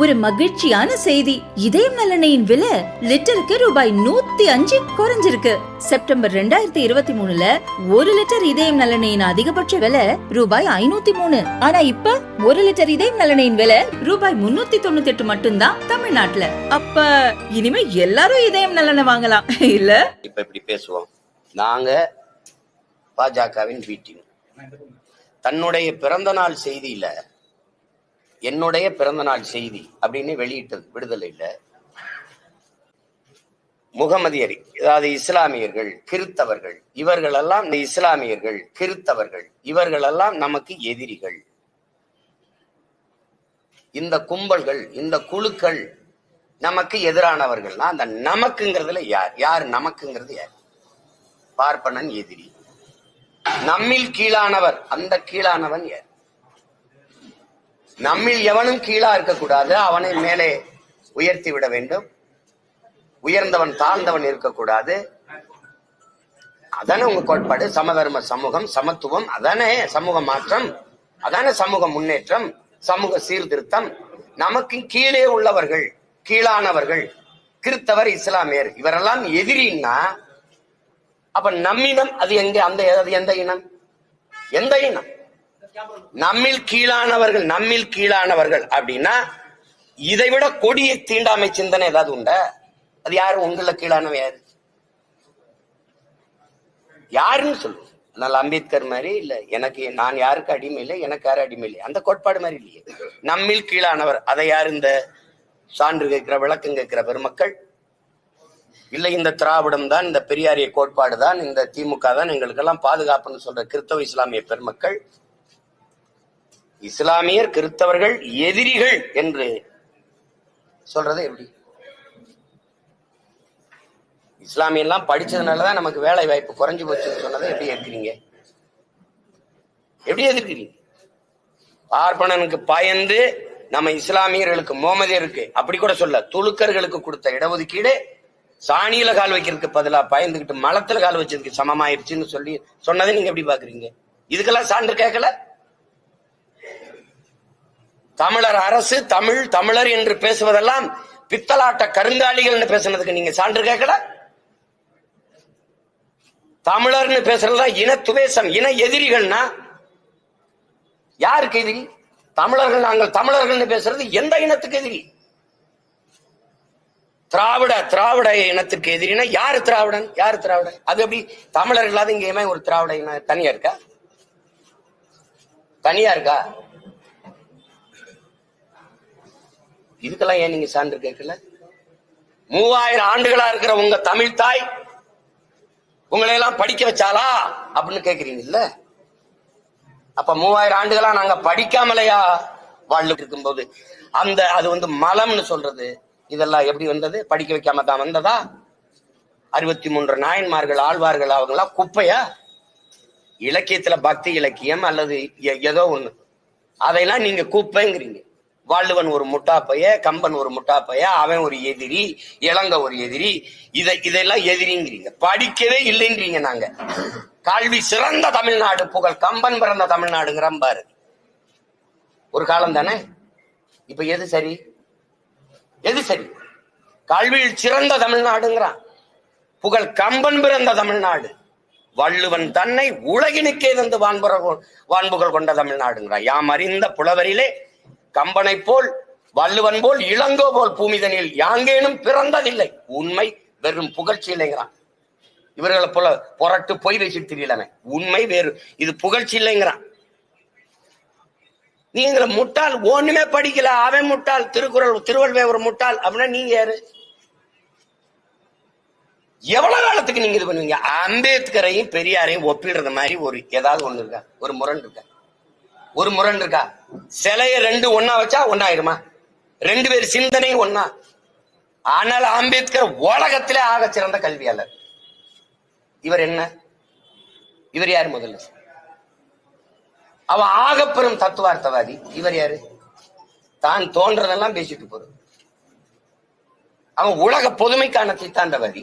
ஒரு மகிழ்ச்சியான செய்தி. இதயம் நலனையின் விலை லிட்டருக்கு ரூபாய் நூத்தி அஞ்சு குறைஞ்சிருக்கு. செப்டம்பர் ரெண்டாயிரத்தி இருபத்தி மூணுல ஒரு லிட்டர் இதயம் நலனையின் அதிகபட்ச விலை ரூபாய் ஐநூத்தி மூணு. ஆனா இப்ப ஒரு லிட்டர் இதயம் நலனையின் விலை ரூபாய் முன்னூத்தி தொண்ணூத்தி எட்டு மட்டும்தான் தமிழ்நாட்டுல. அப்ப இனிமே எல்லாரும் இதயம் நலனை வாங்கலாம். இல்ல? இப்ப இப்படி பேசுவோம். நாங்க பாஜகவின் பி தன்னுடைய பிறந்த நாள் செய்தியில என்னுடைய பிறந்தநாள் செய்தி அப்படின்னு வெளியிட்டது விடுதலையில முகமதியர் அதாவது இஸ்லாமியர்கள் கிறித்தவர்கள் இவர்களெல்லாம் இந்த இஸ்லாமியர்கள் கிறித்தவர்கள் இவர்களெல்லாம் நமக்கு எதிரிகள். இந்த கும்பல்கள் இந்த குழுக்கள் நமக்கு எதிரானவர்கள்னா அந்த நமக்குங்கிறதுல யார்? யார் நமக்குங்கிறது யார்? பார்ப்பனன் எதிரி. நம்மில் கீழானவர் அந்த கீழானவன் யார்? நம்மில் எவனும் கீழா இருக்கக்கூடாது அவனை மேலே உயர்த்தி விட வேண்டும். உயர்ந்தவன் தாழ்ந்தவன் இருக்கக்கூடாது. அதானே உங்க கோட்பாடு? சமதர்ம சமூகம் சமத்துவம் அதானே சமூக மாற்றம் அதானே சமூக முன்னேற்றம் சமூக சீர்திருத்தம். நமக்கு கீழே உள்ளவர்கள் கீழானவர்கள் கிறித்தவர் இஸ்லாமியர் இவரெல்லாம் எதிரின்னா அப்ப நம்மினம் அது எங்க அந்த அது எந்த இனம்? எந்த இனம்? நம்மில் கீழானவர்கள் நம்மில் கீழானவர்கள் அப்படின்னா இதை விட கொடிய தீண்டாமை சிந்தனை ஏதாவது உண்டா? அது யாரு? உங்களை கீழானவ யாரு? யாருன்னு சொல்லு. அதனால அம்பேத்கர் மாதிரி இல்ல. எனக்கு நான் யாருக்கு அடிமை இல்லை எனக்கு யாரும் அடிமை இல்லை. அந்த கோட்பாடு மாதிரி இல்லையே. நம்மில் கீழானவர். அதை யார் இந்த சான்று கேட்கிற விளக்கம் கேட்கிற பெருமக்கள்? இல்லை இந்த திராவிடம் தான் இந்த பெரியாரிய கோட்பாடு தான் இந்த திமுக தான் எங்களுக்கெல்லாம் பாதுகாப்புன்னு சொல்ற கிறிஸ்தவ இஸ்லாமிய பெருமக்கள். இஸ்லாமியர் கிறிஸ்தவர்கள் எதிரிகள் என்று சொல்றது எப்படி? இஸ்லாமியெல்லாம் படிச்சதுனாலதான் நமக்கு வேலை வாய்ப்பு குறைஞ்சு போச்சுன்னு சொன்னதை எப்படி எதிர்க்கிறீங்க எப்படி எதிர்க்கிறீங்க? பார்ப்பனனுக்கு பயந்து நம்ம இஸ்லாமியர்களுக்கு மோமதியருக்கு அப்படி கூட சொல்ல துலுக்கர்களுக்கு கொடுத்த இடஒதுக்கீடு சாணியில கால் வைக்கிறதுக்கு பதிலா பயந்துகிட்டு மலத்துல கால் வச்சதுக்கு சமமாயிருச்சுன்னு சொல்லி சொன்னதை நீங்க எப்படி பாக்குறீங்க இதுக்கெல்லாம் சான்று கேட்கல? தமிழர் அரசு தமிழ் தமிழர் என்று பேசுவதெல்லாம் பித்தலாட்ட கருங்காலிகள் பேசுனதுக்கு நீங்க சான்று கேட்கல? தமிழர்னு பேசுறதா இன துவேசம் இன எதிரிகள்னா யாருக்கு எதிரி? தமிழர்கள் நாங்கள் தமிழர்கள்னு பேசுறது எந்த இனத்துக்கு எதிரி? திராவிட திராவிட இனத்துக்கு எதிரினா யாரு திராவிடன்? யாரு திராவிடன்? அது எப்படி? தமிழர் இல்லாத இங்கேயுமே ஒரு திராவிட இனம் தனியா இருக்கா? தனியா இருக்கா? இதுக்கெல்லாம் ஏன் நீங்க சான்று கேட்கல? மூவாயிரம் ஆண்டுகளா இருக்கிற உங்க தமிழ் தாய் உங்களை எல்லாம் படிக்க வச்சாலா அப்படின்னு கேக்குறீங்க இல்ல அப்ப மூவாயிரம் ஆண்டுகளா நாங்க படிக்காமலையா வாழ்ந்து இருக்கும்போது? அந்த அது வந்து மலம்னு சொல்றது. இதெல்லாம் எப்படி வந்தது? படிக்க வைக்காம தான் வந்ததா? அறுபத்தி மூன்று நாயன்மார்கள் ஆழ்வார்கள் அவங்களாம் குப்பையா? இலக்கியத்துல பக்தி இலக்கியம் அல்லது ஏதோ ஒண்ணு. அதையெல்லாம் நீங்க குப்பைங்கிறீங்க. வள்ளுவன் ஒரு முட்டாப்பைய கம்பன் ஒரு முட்டாப்பைய அவன் ஒரு எதிரி இளங்க ஒரு எதிரி. இதை இதெல்லாம் எதிரிங்கிறீங்க. படிக்கவே இல்லைங்கிறீங்க நாங்க. கல்வி சிறந்த தமிழ்நாடு புகழ் கம்பன் பிறந்த தமிழ்நாடுங்கிற பாரு ஒரு காலம் தானே? இப்ப எது சரி? எது சரி? கல்வியில் சிறந்த தமிழ்நாடுங்கிறான். புகழ் கம்பன் பிறந்த தமிழ்நாடு. வள்ளுவன் தன்னை உலகினுக்கே தந்து வான்புற வான்புகழ் கொண்ட தமிழ்நாடுங்கிறான். யாம் அறிந்த புலவரிலே கம்பனை போல் வள்ளுவன் போல் இளங்கோ போல் பூமிதனில் யாங்கேனும் பிறந்ததில்லை. உண்மை வெறும் புகழ்ச்சி இல்லைங்கிறான். இவர்களை போல புரட்டு பொய் வச்சு தெரியலமே உண்மை வேறு. இது புகழ்ச்சி இல்லைங்கிறான். நீங்கள முட்டாள் ஒண்ணுமே படிக்கல. அவன் முட்டாள் திருக்குறள் திருவள்ளுவர் முட்டாள் அப்படின்னா நீங்க யாரு? எவ்வளவு காலத்துக்கு நீங்க இது பண்ணுவீங்க? அம்பேத்கரையும் பெரியாரையும் ஒப்பிடுறது மாதிரி ஒரு ஏதாவது ஒண்ணு இருக்கா? ஒரு முரண் இருக்கா? ஒரு முரண் இருக்கா? சிலைய ரெண்டு ஒன்னா வச்சா ஒன்னாயிருமா ரெண்டு பேர் சிந்தனையும் ஒன்னா ஆனால் அம்பேத்கர் உலகத்திலே ஆக சிறந்த கல்வியாளர். இவர் என்ன? இவர் யார் முதல்ல? அவன் ஆகப்பெரும் தத்துவார்த்தவாதி. இவர் யாரு? தான் தோன்றதெல்லாம் பேசிட்டு போறது அவன் உலக பொதுமைக்கான சித்தாந்தவாதி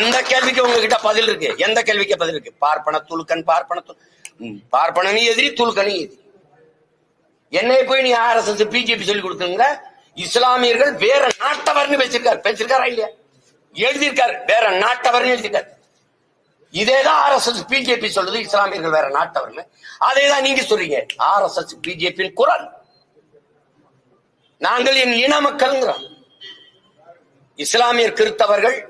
எந்த கேள்விக்கு உங்ககிட்ட பதில் இருக்கு? எந்த கேள்விக்கு பதில் இருக்கு? பார்ப்பன துல்கன் பார்ப்பன து- பார்ப்பனனும் எதிரி துல்கனும் எதிரி. என்னை போய் நீ ஆர்எஸ்எஸ் பிஜேபி சொல்லி கொடுக்குங்க இஸ்லாமியர்கள் வேற நாட்டவர்னு பேசிருக்காரு. பேசிருக்காரா இல்லையா? எழுதியிருக்காரு. வேற நாட்டவர்னு எழுதியிருக்காரு. இதேதான் ஆர்எஸ்எஸ் பிஜேபி சொல்றது இஸ்லாமியர்கள் வேற நாட்டவர்னு. அதேதான் நீங்க சொல்றீங்க. ஆர்எஸ்எஸ் பிஜேபியின் குரல். நாங்கள் என் இன மக்கள்ங்கிறோம். இஸ்லாமியர் கிறித்தவர்கள்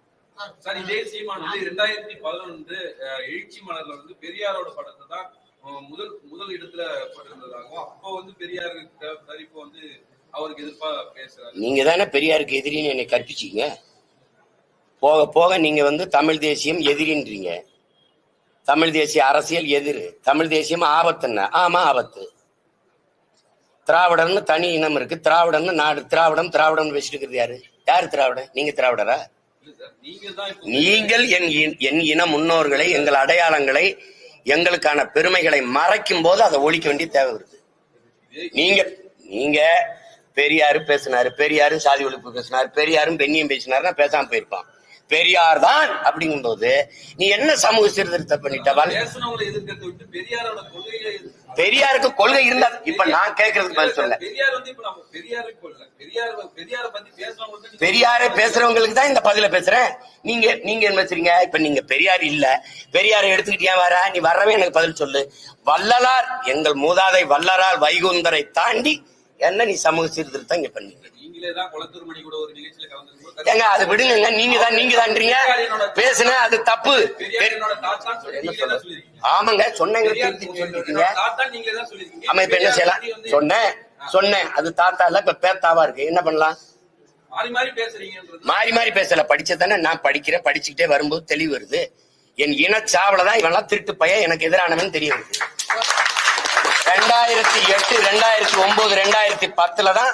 சார் இதே சீமான் வந்து ரெண்டாயிரத்தி பதினொன்று எழுச்சி மலர்ல வந்து பெரியாரோட படத்தை தான் முதல் முதல் இடத்துல போட்டிருந்ததாகவும் அப்போ வந்து பெரியாருக்கு சார் இப்போ வந்து அவருக்கு எதிர்ப்பா பேசுறாரு. நீங்க தானே பெரியாருக்கு எதிரின்னு என்னை கற்பிச்சீங்க. போக போக நீங்க வந்து தமிழ் தேசியம் எதிரின்றீங்க. தமிழ் தேசிய அரசியல் எதிர். தமிழ் தேசியம் ஆபத்துன்னு ஆமா ஆபத்து. திராவிடர்னு தனி இனம் இருக்கு. திராவிடம்னு நாடு திராவிடம் திராவிடம் பேசிட்டு இருக்கிறது யாரு? யாரு திராவிடம் நீங்க திராவிடரா? நீங்கள் என் என் இன முன்னோர்களை எங்கள் அடையாளங்களை எங்களுக்கான பெருமைகளை மறைக்கும் போது அதை ஒழிக்க வேண்டிய தேவை வருது. நீங்க நீங்க பெரியாரு பேசினாரு பெரியாரும் சாதி ஒழிப்பு பேசினாரு பெரியாரும் பெண்ணியம் பேசினாருன்னா பேசாம போயிருப்பான். பெரியார் தான் அப்படிங்கும்போது நீ என்ன சமூக சீர்திருத்தம் பண்ணிட்ட பெரியாருக்கு கொள்கை இருந்தா இப்ப நான் கேட்கறதுக்கு பதில் சொல்ல பெரியார் பேசுறவங்களுக்கு தான் இந்த பதில பேசுறேன். நீங்க நீங்க என்ன பேசுறீங்க? இப்ப நீங்க பெரியார் இல்ல. பெரியாரை எடுத்துக்கிட்டு ஏன் வர நீ வரவே எனக்கு பதில் சொல்லு. வள்ளலார் எங்கள் மூதாதை வள்ளலார் வைகுந்தரை தாண்டி என்ன நீ சமூக சீர்திருத்தம் இங்க பண்ணீங்க? ஏங்க அது விடுங்க நீங்க தான் நீங்க தான்றீங்க பேசுன அது தப்பு. ஆமாங்க சொன்னேங்க ஆமா இப்ப என்ன செய்யலாம்? சொன்னேன் சொன்னேன். அது தாத்தா இல்ல இப்ப பேத்தாவா இருக்கு. என்ன பண்ணலாம்? மாறி மாறி பேசல. படிச்சதானே நான் படிக்கிறேன். படிச்சுக்கிட்டே வரும்போது தெளிவு வருது. என் இனச்சாவல தான் இவெல்லாம் திருட்டு பையன். எனக்கு எதிரானவன் தெரியும். ரெண்டாயிரத்தி எட்டு ரெண்டாயிரத்தி ஒன்பது ரெண்டாயிரத்தி பத்துல தான்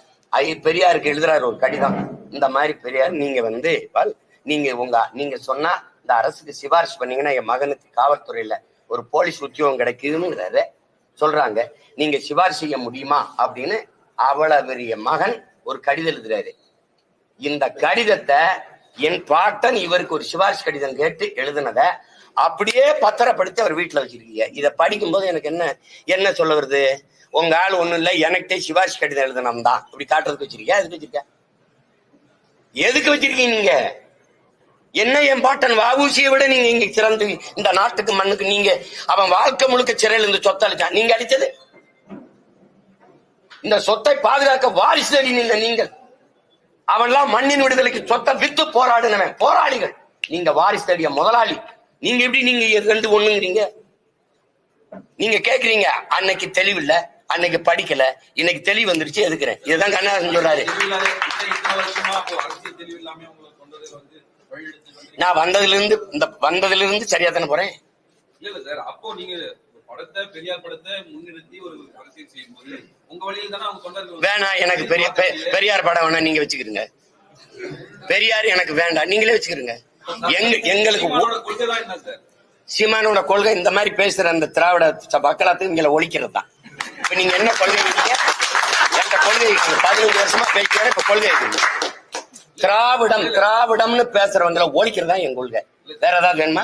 ஐ பெரியாருக்கு எழுதுறாரு ஒரு கடிதம். இந்த மாதிரி பெரியார் நீங்க வந்து நீங்க உங்க நீங்க சொன்னா இந்த அரசுக்கு சிபாரிசு பண்ணீங்கன்னா என் மகனுக்கு காவல்துறையில ஒரு போலீஸ் உத்தியோகம் கிடைக்குதுங்கிறத சொல்றாங்க. நீங்க சிபாரிசு செய்ய முடியுமா அப்படின்னு அவ்வளவு பெரிய மகன் ஒரு கடிதம் எழுதுறாரு. இந்த கடிதத்தை என் பாட்டன் இவருக்கு ஒரு சிபாரிசு கடிதம் கேட்டு எழுதுனத அப்படியே பத்திரப்படுத்தி அவர் வீட்டுல வச்சிருக்கீங்க. இதை படிக்கும்போது எனக்கு என்ன என்ன சொல்ல வருது? உங்க ஆள் ஒண்ணும் இல்லை எனக்கிட்டே சிவாஜி கடிதம் எழுதணும் தான். இப்படி காட்டுறதுக்கு வச்சிருக்கியா? எதுக்கு வச்சிருக்க எதுக்கு வச்சிருக்கீங்க நீங்க? என்ன என் பாட்டன் வாவூசியை விட நீங்க இங்க சிறந்து இந்த நாட்டுக்கு மண்ணுக்கு நீங்க அவன் வாழ்க்கை முழுக்க சிறையில் இருந்து சொத்தை அழிச்சான் நீங்க அழிச்சது? இந்த சொத்தை பாதுகாக்க வாரிசு தேடி நின்ற நீங்கள். அவன்லாம் மண்ணின் விடுதலைக்கு சொத்தை வித்து போராடுனவன். போராளிகள். நீங்க வாரிசு தேடிய முதலாளி. நீங்க எப்படி நீங்க ரெண்டு ஒண்ணுங்கிறீங்க? நீங்க கேக்குறீங்க அன்னைக்கு தெளிவில்லை. அன்னைக்கு படிக்கல இன்னைக்கு தெளிவு வந்துருச்சு எதுக்குறேன்? இதுதான் கண்ணாசன் சொல்றாரு. நான் வந்ததுல இருந்து இந்த வந்ததுல இருந்து சரியா தானே போறேன்? இல்ல சார் அப்போ நீங்க வேணாம் எனக்கு பெரிய பெரியார் படம் வேணா நீங்க வச்சுக்கிறீங்க பெரியார் எனக்கு வேண்டாம் நீங்களே வச்சுக்கிறீங்க எங்க எங்களுக்கு சீமானோட கொள்கை இந்த மாதிரி பேசுற அந்த திராவிட மக்களாத்துக்கு இங்களை ஒழிக்கிறது தான் இப்ப நீங்க என்ன கொள்கை இருக்கீங்க எந்த கொள்கை இருக்கீங்க பதினஞ்சு வருஷமா பேசுறேன் இப்ப கொள்கை இருக்கீங்க திராவிடம் திராவிடம்னு பேசுறவங்களை ஒழிக்கிறது என் கொள்கை. வேற ஏதாவது வேணுமா?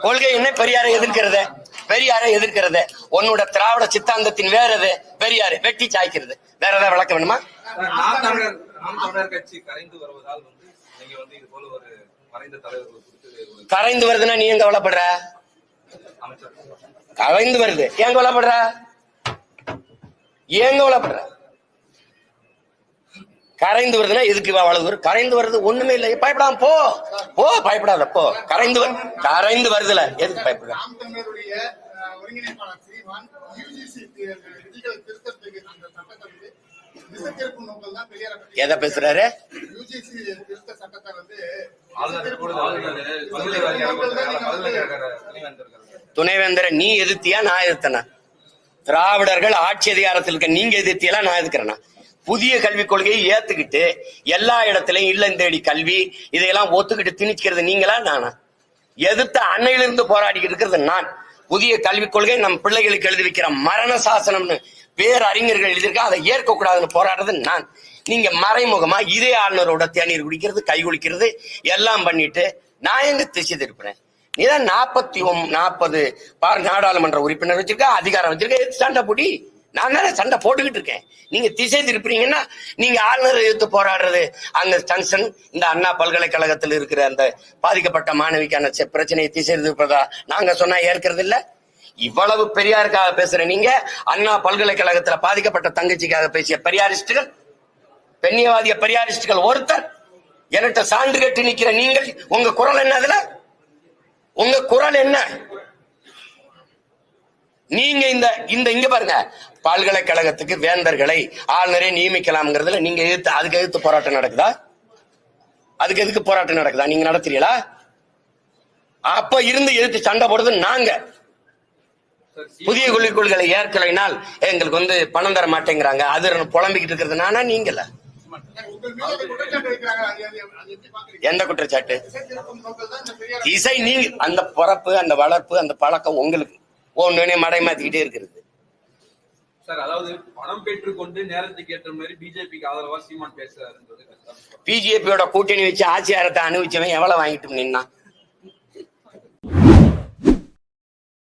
கொள்கை என்ன? பெரியாரை எதிர்க்கிறது. பெரியாரை எதிர்க்கிறது. உன்னோட திராவிட சித்தாந்தத்தின் வேற எது? பெரியாரு வெட்டி சாய்க்கிறது. வேற ஏதாவது விளக்க வேணுமா? கரைந்து வருதுன்னா நீ எங்க கவலைப்படுற? கலைந்து கரைந்து வருது. ஏன் கவலைப்படுற? ஏன் கவலைப்படுற? கரைந்து வருதுன்னா இதுக்கு அவ்வளவு தூரம்? கரைந்து வருது ஒண்ணுமே இல்லை. பயப்படாம போ. போ பயப்படாத போ. கரைந்து கரைந்து வருதுல. எதுக்கு பயப்படுற? ஒருங்கிணைப்பாளர் எதை பேசுறாரு? துணைவேந்தர் நீ எதிர்த்தியா நான் எதிர்த்தனா? திராவிடர்கள் ஆட்சி அதிகாரத்தில் இருக்க நீங்க எதிர்த்தியெல்லாம் நான் எதிர்க்கிறேனா? புதிய கல்விக் கொள்கையை ஏத்துக்கிட்டு எல்லா இடத்துலயும் இல்லம் தேடி கல்வி இதையெல்லாம் ஒத்துக்கிட்டு திணிக்கிறது நீங்களா நானா? எதிர்த்த அன்னையிலிருந்து போராடிக்கிட்டு இருக்கிறது நான். புதிய கல்விக் கொள்கை நம் பிள்ளைகளுக்கு எழுதி வைக்கிற மரண சாசனம்னு பேரறிஞர்கள் எழுதியிருக்கா அதை ஏற்கக்கூடாதுன்னு போராடுறது நான். நீங்க மறைமுகமா இதே ஆளுநரோட தேநீர் குடிக்கிறது கை குளிக்கிறது எல்லாம் பண்ணிட்டு நான் எங்க திசை திருப்புறேன்? நீதான் நாற்பத்தி ஒம் நாற்பது பார் நாடாளுமன்ற உறுப்பினர் வச்சிருக்கா அதிகாரம் வச்சிருக்க சண்டை போட்டி நான் தானே சண்டை போட்டுக்கிட்டு இருக்கேன். நீங்க திசை திருப்புறீங்கன்னா நீங்க ஆளுநர் எதிர்த்து போராடுறது அங்க ஜங்ஷன் இந்த அண்ணா பல்கலைக்கழகத்தில் இருக்கிற அந்த பாதிக்கப்பட்ட மாணவிக்கான பிரச்சனையை திசை திருப்பதா நாங்க சொன்னா ஏற்கிறது இல்லை இவ்வளவு பெரியாருக்காக பேசுற நீங்க அண்ணா பல்கலைக்கழகத்துல பாதிக்கப்பட்ட தங்கச்சிக்காக பேசிய பெரியாரிஸ்டுகள் பெண்ணியவாதிய பெரியாரிஸ்டுகள் ஒருத்தர் என்கிட்ட சான்று கட்டி நிக்கிற நீங்கள் உங்க குரல் என்ன அதுல? உங்க குரல் என்ன? நீங்க இந்த இந்த இங்க பாருங்க பல்கலைக்கழகத்துக்கு வேந்தர்களை ஆளுநரே நியமிக்கலாம்ங்கிறதுல நீங்க எதிர்த்து அதுக்கு எதிர்த்து போராட்டம் நடக்குதா? அதுக்கு எதுக்கு போராட்டம் நடக்குதா? நீங்க நடத்துறீங்களா? அப்ப இருந்து எதிர்த்து சண்டை போடுறது நாங்க. புதிய கொள்கை கொள்கைகளை ஏற்கலைனால் எங்களுக்கு வந்து பணம் தர மாட்டேங்கிறாங்க. அது புலம்பிக்கிட்டு இருக்கிறது. நானா நீங்கள? எந்த குற்றச்சாட்டு? இசை நீங்க அந்த பிறப்பு அந்த வளர்ப்பு அந்த பழக்கம் உங்களுக்கு ஒன்னு மடை மாத்திக்கிட்டே இருக்கிறது. சார் அதாவது பணம் பெற்றுக்கொண்டு நேரத்துக்கு ஏற்ற மாதிரி பிஜேபிக்கு ஆதரவா சீமான் பேசுறாருன்றது? பிஜேபியோட கூட்டணி வச்சு ஆட்சியாரத்தை அனுபவிச்சவன் எவ்வளவு வாங்கிட்டு நின்னா